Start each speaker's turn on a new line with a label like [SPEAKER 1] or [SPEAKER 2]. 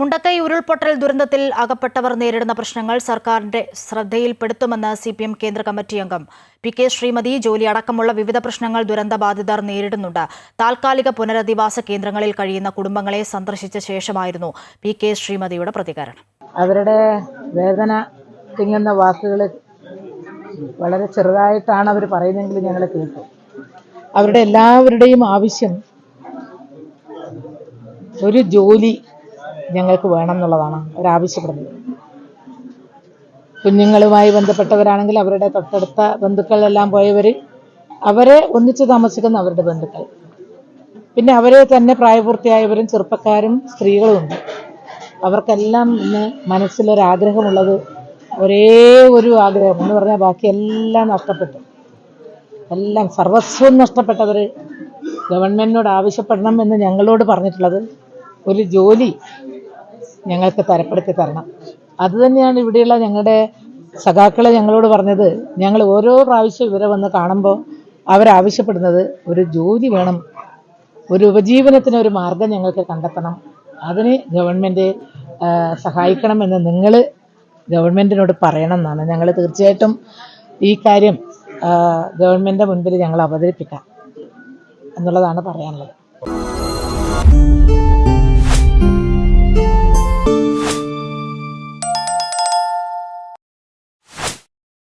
[SPEAKER 1] മുണ്ടക്കൈ ഉരുൾപൊട്ടൽ ദുരന്തത്തിൽ അകപ്പെട്ടവർ നേരിടുന്ന പ്രശ്നങ്ങൾ സർക്കാരിന്റെ ശ്രദ്ധയിൽപ്പെടുത്തുമെന്ന് സി പി എം കേന്ദ്ര കമ്മിറ്റി അംഗം പി കെ ശ്രീമതി ജോലി അടക്കമുള്ള വിവിധ പ്രശ്നങ്ങൾ ദുരന്തബാധിതർ നേരിടുന്നുണ്ട്. താൽക്കാലിക പുനരധിവാസ കേന്ദ്രങ്ങളിൽ കഴിയുന്ന കുടുംബങ്ങളെ സന്ദർശിച്ച ശേഷമായിരുന്നു പി കെ ശ്രീമതിയുടെ പ്രതികരണം.
[SPEAKER 2] അവരുടെ വേദന തിങ്ങുന്ന വാക്കുകൾ വളരെ ചെറുതായിട്ടാണ് അവർ പറയുന്നതെങ്കിൽ ഞങ്ങൾ കേട്ടു. അവരുടെ എല്ലാവരുടെയും ആവശ്യം ഒരു ജോലി ഞങ്ങൾക്ക് വേണം എന്നുള്ളതാണ് അവരാവശ്യപ്പെടുന്നത് കുഞ്ഞുങ്ങളുമായി ബന്ധപ്പെട്ടവരാണെങ്കിൽ അവരുടെ തൊട്ടടുത്ത ബന്ധുക്കളെല്ലാം പോയവർ അവരെ ഒന്നിച്ചു താമസിക്കുന്ന അവരുടെ ബന്ധുക്കൾ. പിന്നെ അവരെ തന്നെ പ്രായപൂർത്തിയായവരും ചെറുപ്പക്കാരും സ്ത്രീകളും ഉണ്ട്. അവർക്കെല്ലാം ഇന്ന് മനസ്സിലൊരാഗ്രഹമുള്ളത് ഒരേ ഒരു ആഗ്രഹം. എന്ന് പറഞ്ഞാൽ ബാക്കി എല്ലാം നഷ്ടപ്പെട്ടു. എല്ലാം സർവസ്വം നഷ്ടപ്പെട്ടവർ ഗവൺമെന്റിനോട് ആവശ്യപ്പെടണം എന്ന് ഞങ്ങളോട് പറഞ്ഞിട്ടുള്ളത് ഒരു ജോലി ഞങ്ങൾക്ക് തരപ്പെടുത്തി തരണം. അതുതന്നെയാണ് ഇവിടെയുള്ള ഞങ്ങളുടെ സഖാക്കളെ ഞങ്ങളോട് പറഞ്ഞത്. ഞങ്ങൾ ഓരോ പ്രാവശ്യം ഇവരെ വന്ന് കാണുമ്പോൾ അവരാവശ്യപ്പെടുന്നത് ഒരു ജോലി വേണം ഒരു ഉപജീവനത്തിന് ഒരു മാർഗം ഞങ്ങൾക്ക് കണ്ടെത്തണം. അതിന് ഗവൺമെന്റ് സഹായിക്കണമെന്ന് നിങ്ങൾ ഗവൺമെന്റിനോട് പറയണം എന്നാണ് ഞങ്ങൾ തീർച്ചയായിട്ടും ഈ കാര്യം ഗവൺമെന്റിന്റെ മുൻപിൽ ഞങ്ങൾ അവതരിപ്പിക്കാം എന്നുള്ളതാണ് പറയാനുള്ളത്.